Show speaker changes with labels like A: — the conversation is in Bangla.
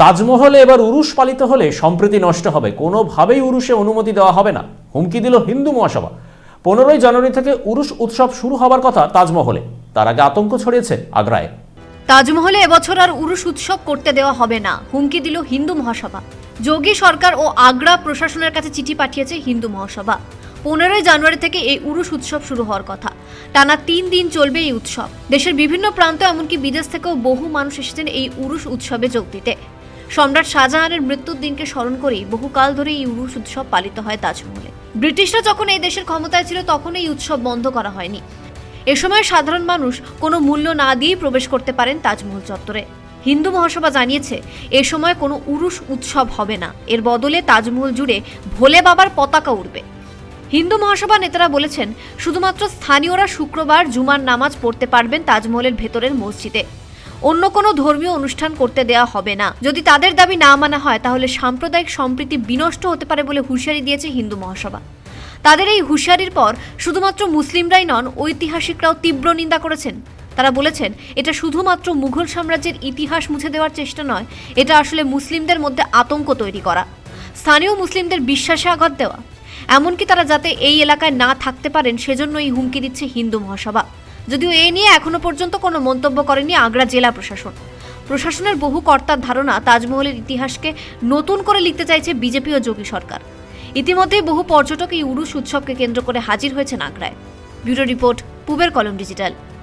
A: তাজমহলে এবার উরুষ পালিত হলে সম্প্রীতি নষ্ট হবে। কোনোভাবেই উরুষে অনুমতি দেওয়া হবে না। হুমকি দিল হিন্দু মহাসভা। পনেরোই জানুয়ারি থেকে উরুষ উৎসব শুরু হবার কথা তাজমহলে। তার আগে আতঙ্ক ছড়িয়েছে আগ্রায়।
B: তাজমহলে এবছর আর উরুষ উৎসব করতে দেওয়া হবে না, হুমকি দিল হিন্দু মহাসভা। যোগী সরকার ও আগ্রা প্রশাসনের কাছে চিঠি পাঠিয়েছে হিন্দু মহাসভা। পনেরোই জানুয়ারি থেকে এই উরুষ উৎসব শুরু হওয়ার কথা। টানা তিন দিন চলবে এই উৎসব। দেশের বিভিন্ন প্রান্ত এমনকি বিদেশ থেকেও বহু মানুষ এসেছেন এই উরুষ উৎসবে যোগ দিতে। সম্রাট শাহজাহানের মৃত্যুর দিনকে স্মরণ করেই বহুকাল ধরে এই উরুষ উৎসব পালিত হয় তাজমহলে। ব্রিটিশরা যখন এই দেশের ক্ষমতায় ছিল তখন এই উৎসব বন্ধ করা হয়নি। এ সময় সাধারণ মানুষ কোনো মূল্য না দিয়েই প্রবেশ করতে পারেন তাজমহল চত্বরে। হিন্দু মহাসভা জানিয়েছে, এ সময় কোনো উরুষ উৎসব হবে না। এর বদলে তাজমহল জুড়ে ভোলে বাবার পতাকা উড়বে। হিন্দু মহাসভা নেতারা বলেছেন, শুধুমাত্র স্থানীয়রা শুক্রবার জুমার নামাজ পড়তে পারবেন তাজমহলের ভেতরের মসজিদে। অন্য কোনো ধর্মীয় অনুষ্ঠান করতে দেওয়া হবে না। যদি তাদের দাবি না মানা হয়, তাহলে সাম্প্রদায়িক সম্প্রীতি বিনষ্ট হতে পারে বলে হুঁশিয়ারি দিয়েছে হিন্দু মহাসভা। তাদের এই হুঁশিয়ারির পর শুধুমাত্র মুসলিমরাই নন, ঐতিহাসিকরাও তীব্র নিন্দা করেছেন। তারা বলেছেন, এটা শুধুমাত্র মুঘল সাম্রাজ্যের ইতিহাস মুছে দেওয়ার চেষ্টা নয়, এটা আসলে মুসলিমদের মধ্যে আতঙ্ক তৈরি করা। স্থানীয় মুসলিমদের বিশ্বাসে আঘাত দেওয়া। এমনকি তারা যাতে এই এলাকায় না থাকতে পারেন সেজন্য এই হুমকি দিচ্ছে হিন্দু মহাসভা। যদিও এ নিয়ে এখনও পর্যন্ত কোনো মন্তব্য করেনি আগ্রা জেলা প্রশাসন। প্রশাসনের বহু কর্তার ধারণা তাজমহলের ইতিহাসকে নতুন করে লিখতে চাইছে বিজেপি ও যোগী সরকার। ইতিমধ্যেই বহু পর্যটক এই উরুষ উৎসবকে কেন্দ্র করে হাজির হয়েছেন আগ্রায়। ব্যুরো রিপোর্ট, পুবের কলম ডিজিটাল।